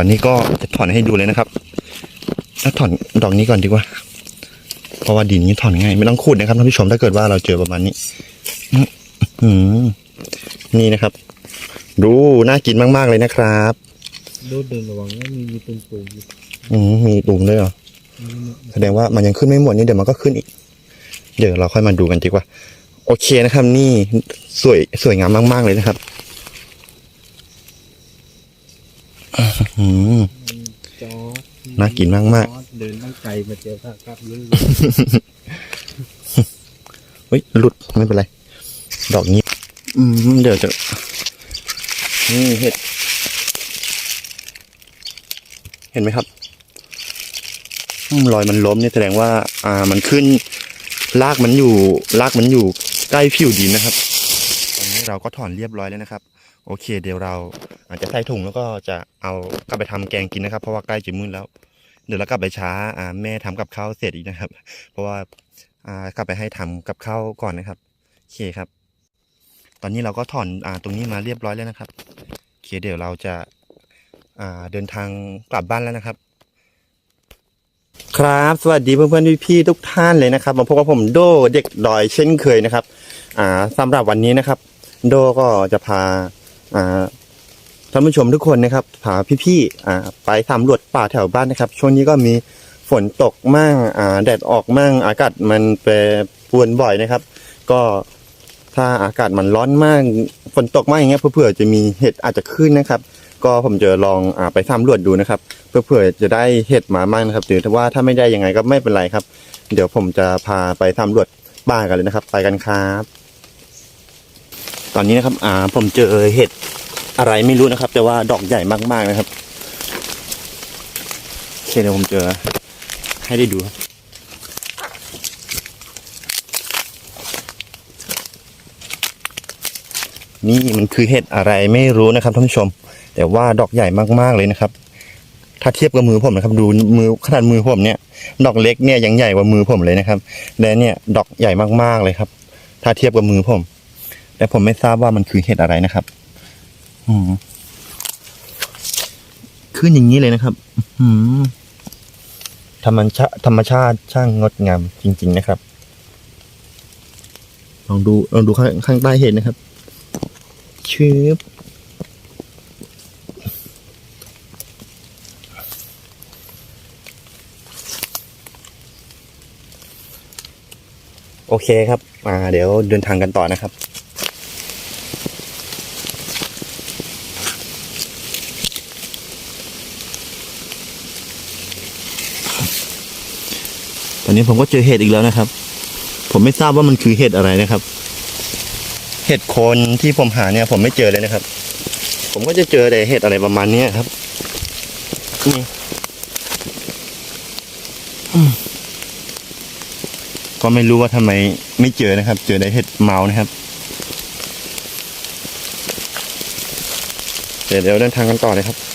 ตอนนี้ก็จะถอนให้ดูเลยนะครับถ้าถอนดอกนี้ก่อนดีกว่า เพราะว่าดินนี้ถอนง่ายไม่ต้องขุดนะครับท่านผู้ชมถ้าเกิดว่าเราเจอประมาณนี้อื้อหือนี่นะครับ ดูน่ากินมาก ๆ เลยนะครับดดเดินระวังมีมีตุ่มๆอืมมีตุ่มด้วยเหรอแสดงว่ามันยังขึ้นไม่หมดนี่เดี๋ยวมันก็ขึ้นอีก เดี๋ยวเราค่อยมาดูกันดีกว่า โอเคนะครับ นี่สวยสวยงามมาก ๆ เลยนะครับอื้อหือ จอดน่ากินมากๆจอดเดินตั้งไกลมาเจอข้ากลับเลยเฮ้ยหลุดไม่เป็นไร ดอกนี้อืมเดี๋ยวจะนี่เห็ด เห็นไหมครับอืมรอยมันล้มเนี่ยแสดงว่า อ่ามันขึ้นรากมันอยู่รากมันอยู่ใกล้ผิวดินนะครับตอนนี้เราก็ถอนเรียบร้อยแล้วนะครับ โอเค เดี๋ยวเราอาจจะใส่ถุงแล้วก็จะเอากลับไปทำแกงกินนะครับ เพราะว่าใกล้จะมืดแล้ว เดี๋ยวเรากลับไปช้าอ่าแม่ทำกับข้าวเสร็จอีกนะครับ เพราะว่าอ่ากลับไปให้ทำกับข้าวก่อนนะครับโอเคครับ ตอนนี้เราก็ถอนอ่าตรงนี้มาเรียบร้อยแล้วนะครับโอเคเดี๋ยวเราจะอ่าเดินทางกลับบ้านแล้วนะครับ ครับสวัสดีเพื่อนๆพี่ๆทุกท่านเลยนะครับมาพบกับผมโดเด็กดอยเช่นเคยนะครับ อ่าสำหรับวันนี้นะครับ โดก็จะพา ท่านผู้ชมทุกคนนะครับพาพี่ๆไปสำรวจป่าแถวบ้านนะครับ ช่วงนี้ก็มีฝนตกมั่งแดดออกมั่งอากาศมันแปรปรวนบ่อยนะครับ ก็ถ้าอากาศมันร้อนมากฝนตกมากอย่างเงี้ยเผื่อจะมีเห็ดอาจจะขึ้นนะครับ ก็ผมจะลองอไปสำรวจดูนะครับเพื่อเผื่อจะได้เห็ดมามั่งนะครับหรือว่าถ้าไม่ได้ยังไงก็ไม่เป็นไรครับ เดี๋ยวผมจะพาไปสำรวจบ้านกันเลยนะครับ ไปกันครับ ตอนนี้นะครับ อ่า ผมเจอเห็ดอะไรไม่รู้นะครับ แต่ว่าดอกใหญ่มากๆนะครับโอเคเดี๋ยวผมเจอ ให้ได้ดูครับนี่มันคือเห็ดอะไรไม่รู้นะครับท่านผู้ชม แต่ว่าดอกใหญ่มากๆเลยนะครับ ถ้าเทียบกับมือผมนะครับ ดูมือขนาดมือผมเนี่ย ดอกเล็กเนี่ยยังใหญ่กว่ามือผมเลยนะครับและเนี่ยดอกใหญ่มากๆเลยครับ ถ้าเทียบกับมือผม แต่ผมไม่ทราบว่ามันคือเห็ดอะไรนะครับอืมขึ้นอย่างนี้เลยนะครับ อืมธรรมชาติธรรมชาติช่างงดงามจริง ๆ นะครับ ลองดูลองดูข้างข้างใต้เห็นนะครับ ชืบโอเคครับ มาเดี๋ยวเดินทางกันต่อนะครับ ตอนนี้ผมก็เจอเห็ดอีกแล้วนะครับ ผมไม่ทราบว่ามันคือเห็ดอะไรนะครับ เห็ดโคนที่ผมหาเนี่ย ผมไม่เจอเลยนะครับ ผมก็จะเจอแต่เห็ดอะไรประมาณเนี้ยครับนี่ก็ไม่รู้ว่าทำไมไม่เจอนะครับ เจอแต่เห็ดเมานะครับ เดี๋ยวเดี๋ยวเดินทางกันต่อเลยครับ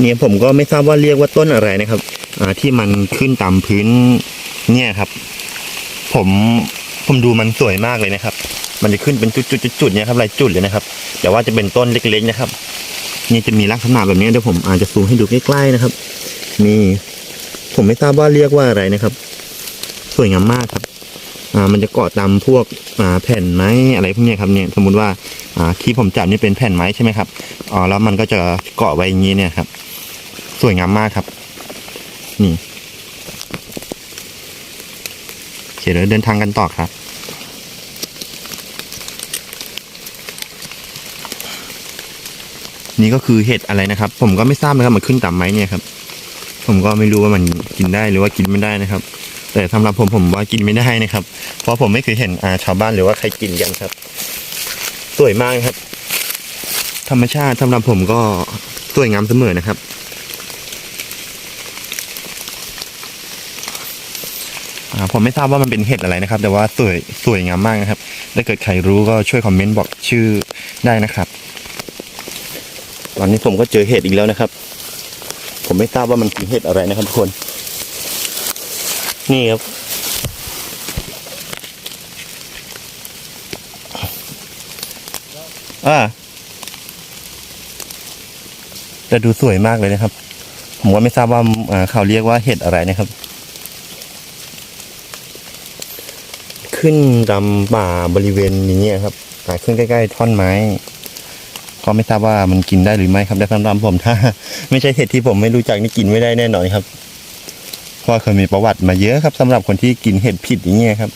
เนี่ยผมก็ไม่ทราบว่าเรียกว่าต้นอะไรนะครับ อ่าที่มันขึ้นตามพื้นเนี่ยครับ ผมผมดูมันสวยมากเลยนะครับ มันจะขึ้นเป็นจุดๆๆเนี่ยครับลายจุดเลยนะครับ แต่ว่าจะเป็นต้นเล็กๆนะครับนี่จะมีลักษณะแบบนี้เดี๋ยวผมอาจจะซูมให้ดูใกล้ๆนะครับ นี่ผมไม่ทราบว่าเรียกว่าอะไรนะครับ สวยงามมากครับ อ่า มันจะเกาะตามพวกอ่าแผ่นไม้อะไรพวกนี้ครับเนี่ยสมมุติว่าอ่าที่ผมจับนี่เป็นแผ่นไม้ใช่ไหมครับอ๋อแล้วมันก็จะเกาะไว้อย่างนี้เนี่ยครับ สวยงามมากครับ นี่โอเคเดี๋ยวเดินทางกันต่อครับนี่ก็คือเห็ดอะไรนะครับ ผมก็ไม่ทราบนะครับมันขึ้นตามไม้เนี่ยครับ ผมก็ไม่รู้ว่ามันกินได้หรือว่ากินไม่ได้นะครับ แต่สำหรับผมผมว่ากินไม่ได้นะครับ เพราะผมไม่เคยเห็นอาชาวบ้านหรือว่าใครกินกันครับ สวยมากครับ ธรรมชาติสำหรับผมก็สวยงามเสมอนะครับ อ่า ผมไม่ทราบว่ามันเป็นเห็ดอะไรนะครับ แต่ว่าสวยสวยงามมากนะครับถ้าเกิดใครรู้ก็ช่วยคอมเมนต์บอกชื่อได้นะครับ ตอนนี้ผมก็เจอเห็ดอีกแล้วนะครับ ผมไม่ทราบว่ามันคือเห็ดอะไรนะครับทุกคน นี่ครับอ่าแต่ดูสวยมากเลยนะครับ ผมก็ไม่ทราบว่าเขาเรียกว่าเห็ดอะไรนะครับ ขึ้นดำป่าบริเวณนี้ครับอ่าขึ้นใกล้ๆท่อนไม้ ก็ไม่ทราบว่ามันกินได้หรือไม่ครับแต่สำหรับผมถ้า ไม่ใช่เห็ดที่ผมไม่รู้จักนี่กินไม่ได้แน่นอนครับเพราะเคยมีประวัติมาเยอะครับสำหรับคนที่กินเห็ดผิดอย่างเงี้ยครับ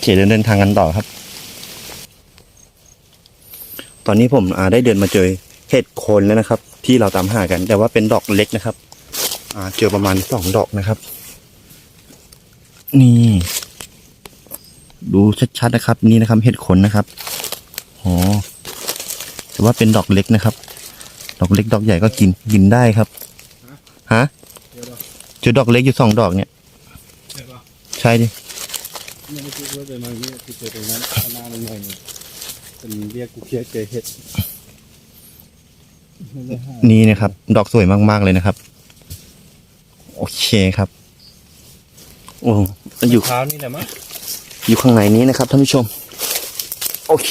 เคเดินเดินทางกันต่อครับ ตอนนี้ผมอาได้เดินมาเจอเห็ดโคนแล้วนะครับ ที่เราตามหากัน แต่ว่าเป็นดอกเล็กนะครับอาเจอประมาณสองดอกนะครับ นี่ ดูชัดๆนะครับ นี่นะครับ เห็ดขนนะครับโอ้แต่ว่าเป็นดอกเล็กนะครับ ดอกเล็กดอกใหญ่ก็กินกินได้ครับฮะเดี๋ยวเราเจอดอกเล็กอยู่สองดอกเนี่ยเดี๋ยวเราใช่ดิไม่ได้คิดว่าจะมาเนี่ยคือเจอตรงนั้นข้างหน้ามันหน่อยหนึงเป็นเรียกกูเคียเจอเห็ดไม่ได้หานี่นะครับ ดอกสวยมากๆเลยนะครับ โอเคครับ โอ้อยู่เท้านี่แหละมั้ง อยู่ข้างในนี้นะครับท่านผู้ชม โอเค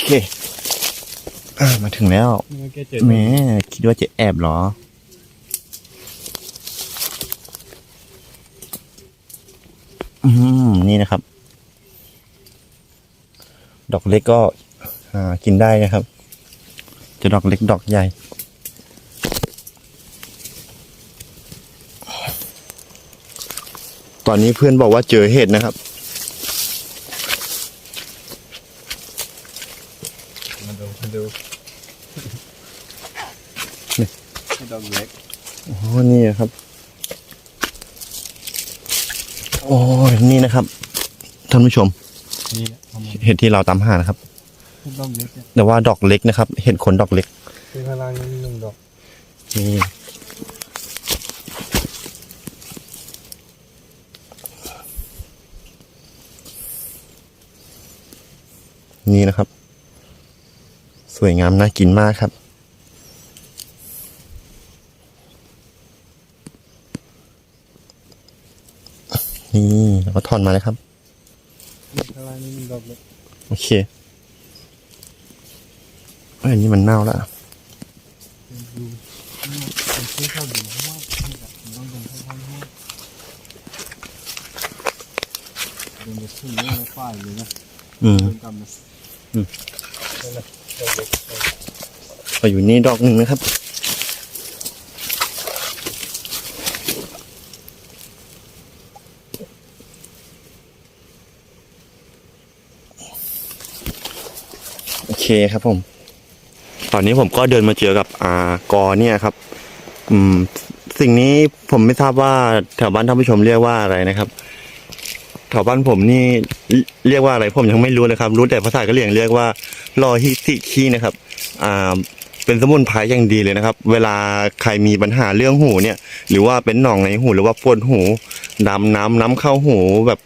อ่ามาถึงแล้วนี่มันแค่เจอแหม่คิดว่าจะแอบเหรอ อืมนี่นะครับ ดอกเล็กก็อ่ากินได้นะครับ จะดอกเล็กดอกใหญ่ ตอนนี้เพื่อนบอกว่าเจอเห็ดนะครับ มาดูมาดู นี่ ให้ดอกเล็กอ๋อนี่นะครับโอ้ยนี่นะครับท่านผู้ชม นี่แหละเอามาเห็ดที่เราตามหานะครับให้ดอกเล็กเนี่ยแต่ว่าดอกเล็กนะครับ เห็ดขนดอกเล็กคือข้างล่างนี่หนึ่งดอกนี่นี่นะครับ สวยงามน่ากินมากครับ นี่แล้วก็ทอนมาเลยครับข้างล่างนี่หนึ่งดอกเล็กโอเคเอ้ยอันนี้มันเน่าแล้วดูนี่มันซื้อข้าวดีเพราะว่านี่แหละมันต้องเป็นข้าวๆให้เป็นแบบที่นี่ฝ่ายเลยนะอืมเดินกลับมาอืมนั่นแหละดออยู่นี่ดอกหนึ่งนะครับ เคครับผม ตอนนี้ผมก็เดินมาเจอกับอ่ากอเนี่ยครับ อืม สิ่งนี้ผมไม่ทราบว่าแถวบ้านท่านผู้ชมเรียกว่าอะไรนะครับแถวบ้านผมนี่เรียกว่าอะไรผมยังไม่รู้เลยครับ รู้แต่ภาษากะเหรี่ยงเรียกว่าลอฮิติคีนะครับ อ่า เป็นสมุนไพรอย่างดีเลยนะครับ เวลาใครมีปัญหาเรื่องหูเนี่ย หรือว่าเป็นหนองในหูหรือว่าปวดหูดำน้ำน้ำเข้าหูแบบ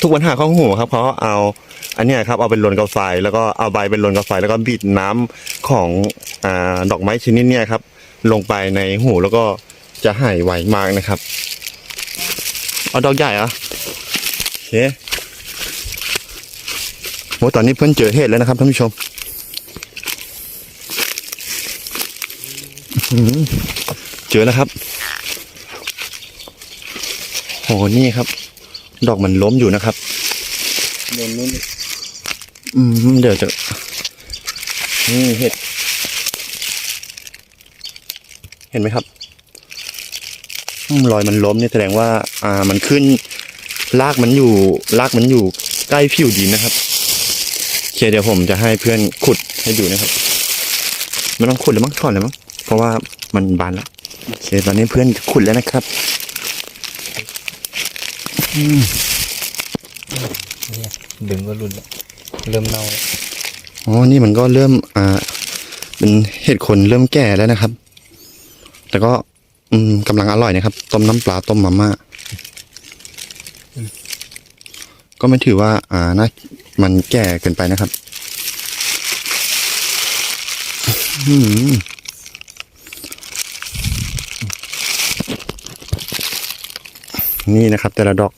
ทุกปัญหาเข้าหูครับเขาเอาอันเนี้ยครับเอาเป็นลนกาไฟแล้วก็เอาใบเป็นลนกาไฟแล้วก็บีดน้ำของอ่าดอกไม้ชนิดเนี้ยครับ ลงไปในหูแล้วก็จะหายไวมากนะครับเอาดอกใหญ่เหรอะโอเคโหตอนนี้เพื่อนเจอเห็ดแล้วนะครับท่านผู้ชมอื้อหือเจอแล้วครับโหนี่ครับ ดอกมันล้มอยู่นะครับโดนนู้นอืมเดี๋ยวจะนี่เห็ด เห็นไหมครับอืมรอยมันล้มเนี่ยแสดงว่า อ่ามันขึ้นรากมันอยู่รากมันอยู่ใกล้ผิวดินนะครับโอเคเดี๋ยวผมจะให้เพื่อนขุดให้ดูนะครับไม่ต้องขุดเลยมั้งถอนเลยมั้งเพราะว่ามันบานแล้วโอเคตอนนี้เพื่อนขุดแล้วนะครับ อืมเนี่ยดึงก็หลุดแล้วเริ่มเน่าแล้วอ๋อ นี่มันก็เริ่ม อ่า เป็นเห็ดขนเริ่มแก่แล้วนะครับ แต่ก็ อืมกำลังอร่อยนะครับ ต้มน้ำปลาต้มมาม่า ก็ไม่ถือว่า อ่าน่ามันแก่เกินไปนะครับ อืมนี่นะครับ แต่ละดอก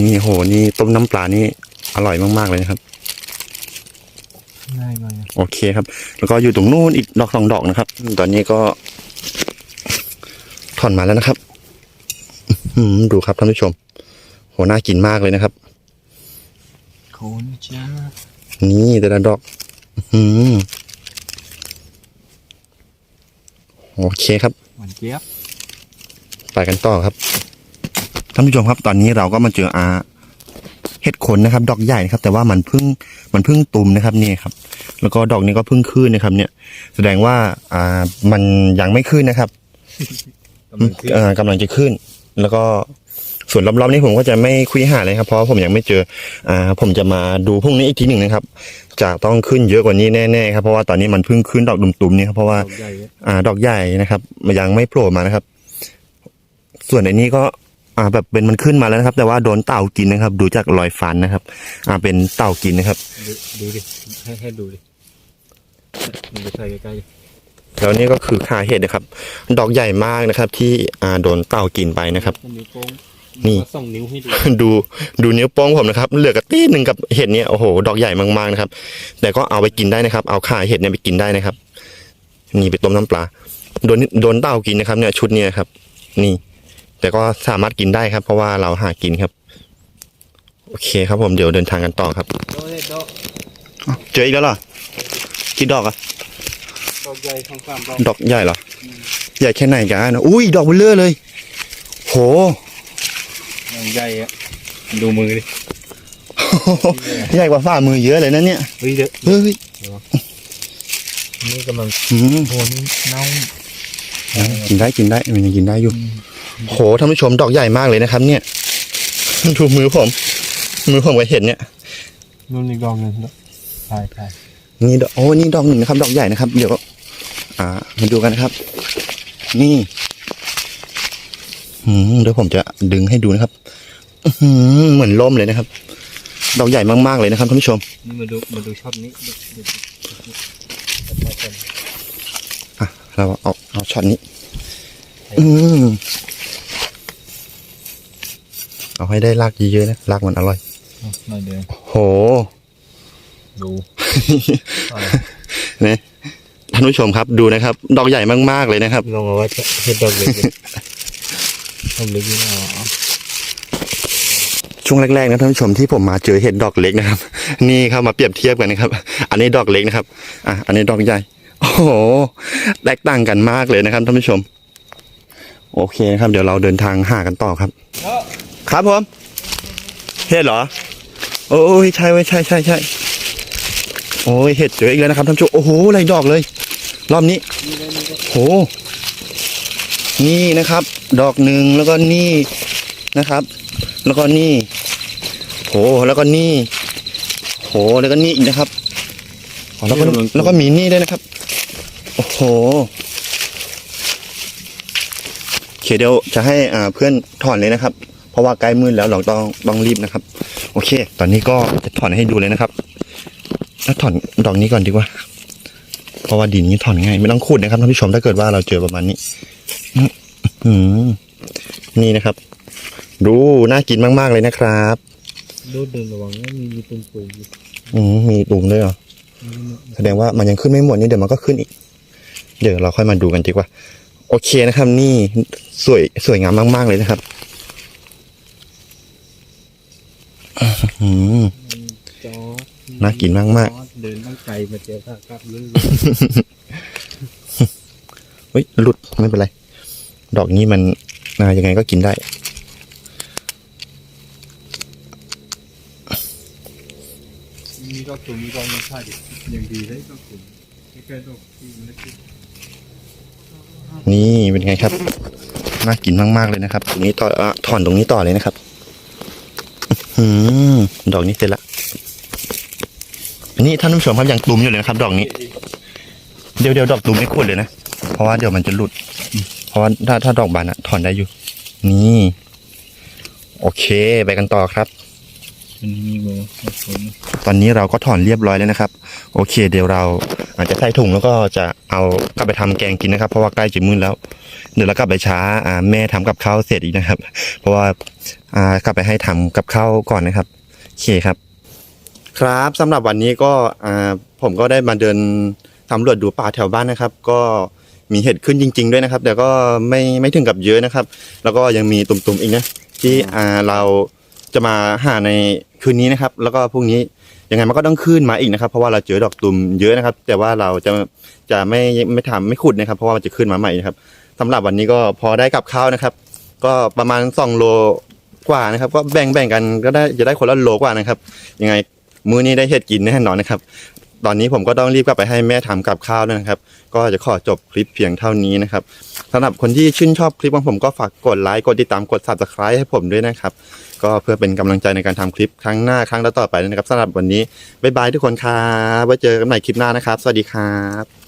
นี่โห นี่ต้มน้ำปลานี่อร่อยมากๆเลยนะครับง่ายมากนะโอเคครับ แล้วก็อยู่ตรงนู้นอีกดอกสองดอกนะครับ ตอนนี้ก็ถอนมาแล้วนะครับอื้อหือดูครับท่านผู้ชม โหน่ากินมากเลยนะครับโคนจ้านี่แต่ละดอกอื้อหือโอเคครับหวานเจี๊ยบไปกันต่อครับ ท่านผู้ชมครับตอนนี้เราก็มาเจออาเห็ดขนนะครับ ดอกใหญ่นะครับ แต่ว่ามันเพิ่งมันเพิ่งตุมนะครับนี่ครับ แล้วก็ดอกนี้ก็เพิ่งขึ้นนะครับ เนี่ย แสดงว่าอ่ามันยังไม่ขึ้นนะครับกำลังขึ้นเอ่อกำลังจะขึ้น แล้วก็ส่วนรอบๆนี้ผมก็จะไม่คุยหาเลยครับ เพราะว่าผมยังไม่เจออ่าผมจะมาดูพรุ่งนี้อีกทีหนึ่งนะครับ จะต้องขึ้นเยอะกว่านี้แน่ๆครับเพราะว่าตอนนี้มันเพิ่งขึ้นดอกดุมๆนี่ครับเพราะว่าดอกใหญ่เลยอ่าดอกใหญ่นะครับ มันยังไม่โผล่มานะครับ ส่วนอันนี้ก็ อ่าแบบเป็นมันขึ้นมาแล้วนะครับ แต่ว่าโดนเต่ากินนะครับ ดูจากรอยฟันนะครับ อ่าเป็นเต่ากินนะครับ ดูดูดิให้ให้ดูดิมันไปใส่ใกล้ๆดิแล้วนี่ก็คือขาเห็ดนะครับ ดอกใหญ่มากนะครับ ที่อ่าโดนเต่ากินไปนะครับนิ้วโป้งนี่ส่องนิ้วให้ดูดูดูนิ้วโป้งผมนะครับ เหลือกระตี้หนึ่งกับเห็ดเนี่ยโอ้โหดอกใหญ่มากๆนะครับ แต่ก็เอาไปกินได้นะครับ เอาขาเห็ดเนี่ยไปกินได้นะครับ นี่ไปต้มน้ำปลาโดนโดนเต่ากินนะครับ เนี่ยชุดเนี้ครับ นี่ แต่ก็สามารถกินได้ครับ เพราะว่าเราหากินครับ โอเคครับผมเดี๋ยวเดินทางกันต่อครับดอกเล็กดอกเจออีกแล้วเหรอกี่ดอกอะดอกใหญ่ทั้งสามดอกดอกใหญ่เหรอใหญ่แค่ไหนกันอุ้ยดอกเบลเลอเลย โหอย่างใหญ่อะดูมือดิใหญ่กว่าฝ่ามือเยอะเลยนะเนี่ยเฮ้ยเดี๋ยวเฮ้ยนี่กำลังอืมโหนี่เน่า กินได้กินได้มันยังกินได้อยู่ โหท่านผู้ชมดอกใหญ่มากเลยนะครับ เนี่ย ดูมือผม มือผมก็เห็นเนี่ยนู่นอีกดอกหนึงถ่ายถ่ายนี่ดอกโอ้นี่ดอกหนึ่งนะครับ ดอกใหญ่นะครับ เดี๋ยว อ่า มาดูกันนะครับ นี่อืมเดี๋ยวผมจะดึงให้ดูนะครับอื้อหือเหมือนล่มเลยนะครับ ดอกใหญ่มากๆเลยนะครับท่านผู้ชมนี่มาดูมาดูช็อตนี้ดูดูดูดูดูอะเราเอาเอาช็อตนี้ อืม เอาให้ได้รากเยอะๆนะรากมันอร่อยหน่อยเดียวโหดูเนี่ยท่านผู้ชมครับดูนะครับ ดอกใหญ่มากๆเลยนะครับลองเอาไว้เห็ดดอกเล็กดิดอกเล็กนี่เอาเอาช่วงแรกๆนะท่านผู้ชมที่ผมมาเจอเห็ดดอกเล็กนะครับ นี่ครับมาเปรียบเทียบกันนะครับ อันนี้ดอกเล็กนะครับ อะอันนี้ดอกใหญ่โอ้โหแตกต่างกันมากเลยนะครับท่านผู้ชม โอเคนะครับ เดี๋ยวเราเดินทางหากันต่อครับ ครับผมเห็ดเหรอ โอ้ยใช่ไว้ยใช่ใช่ใช่โอ้ยเห็ดเจออีกแล้วนะครับท่านผู้ชมโอ้โหหลายดอกเลย รอบนี้นี่ได้นี่ได้โหนี่นะครับ ดอกหนึ่งแล้วก็นี่นะครับ แล้วก็นี่โหแล้วก็นี่โหแล้วก็นี่อีกนะครับอ๋อแล้วก็แล้วก็มีนี่ด้วยนะครับ โอ้โหโอเคเดี๋ยวจะให้อ่าเพื่อนถอนเลยนะครับ เพราะว่าใกล้มืดแล้วเราต้องต้องรีบนะครับ โอเค ตอนนี้ก็จะถอนให้ดูเลยนะครับแล้วถอนดอกนี้ก่อนดีกว่า เพราะว่าดินนี้ถอนง่ายไม่ต้องขุดนะครับท่านผู้ชมถ้าเกิดว่าเราเจอประมาณนี้อื้อหือนี่นะครับ ดูน่ากินมาก ๆ เลยนะครับดูเดินระวังนะมีมีตุ่มๆอยู่อืมมีตุ่มด้วยเหรอแสดงว่ามันยังขึ้นไม่หมดนี่เดี๋ยวมันก็ขึ้นอีก เดี๋ยวเราค่อยมาดูกันดีกว่า โอเคนะครับ นี่สวยสวยงามมาก ๆ เลยนะครับอื้อหือ จอดน่ากินมากๆจอดเดินตั้งไกลมาเจอข้ากลับเลยเฮ้ยหลุดไม่เป็นไร ดอกนี้มันอ่ายังไงก็กินได้มีดอกตุ่มมีดอกมันใช่ดิยังดีได้ดอกตุ่มแค่ดอกที่มันเล็กนี่เป็นไงครับ น่ากินมาก ๆ เลยนะครับ ตรงนี้ต่ออะถอนตรงนี้ต่อเลยนะครับ อื้อหือดอกนี้เสร็จละนี่ท่านผู้ชมครับยังตุ่มอยู่เลยนะครับ ดอกนี้ เดี๋ยวเดี๋ยวดอกตุ่มไม่ควรเลยนะ เพราะว่าเดี๋ยวมันจะหลุด เพราะว่าถ้าถ้าดอกบานอะถอนได้อยู่ นี่ โอเค ไปกันต่อครับ อันนี้มีโบครับผมตอนนี้เราก็ถอนเรียบร้อยแล้วนะครับ โอเค เดี๋ยวเราอาจจะใส่ถุงแล้วก็จะเอากลับไปทำแกงกินนะครับ เพราะว่าใกล้จะมืดแล้ว เดี๋ยวเรากลับไปช้าอ่าแม่ทำกับข้าวเสร็จอีกนะครับ เพราะว่าอ่ากลับไปให้ทำกับข้าวก่อนนะครับโอเคครับ ครับสำหรับวันนี้ก็อ่าผมก็ได้มาเดินสำรวจดูป่าแถวบ้านนะครับ ก็มีเห็ดขึ้นจริง ๆ ด้วยนะครับ แต่ก็ไม่ไม่ถึงกับเยอะนะครับ แล้วก็ยังมีตุ่มๆอีกนะที่อ่าเรา จะมาหาในคืนนี้นะครับ แล้วก็พรุ่งนี้ยังไงมันก็ต้องขึ้นมาอีกนะครับ เพราะว่าเราเจอดอกตุ่มเยอะนะครับ แต่ว่าเราจะจะไม่ไม่ทำไม่ขุดนะครับ เพราะว่ามันจะขึ้นมาใหม่นะครับสำหรับวันนี้ก็พอได้กับข้าวนะครับ ก็ประมาณสองโลกว่านะครับ ก็แบ่งแบ่งกันก็ได้จะได้คนละโลกว่านะครับ ยังไงมื้อนี้ได้เห็ดกินแน่นอนนะครับ ตอนนี้ผมก็ต้องรีบกลับไปให้แม่ทำกับข้าวแล้วนะครับ ก็จะขอจบคลิปเพียงเท่านี้นะครับสำหรับคนที่ชื่นชอบคลิปของผมก็ฝากกดไลค์กดติดตามกด subscribe ให้ผมด้วยนะครับ ก็เพื่อเป็นกำลังใจในการทำคลิปครั้งหน้าครั้งต่อไปนะครับสำหรับวันนี้บ๊ายบายทุกคนครับไว้เจอกันใหม่คลิปหน้านะครับ สวัสดีครับ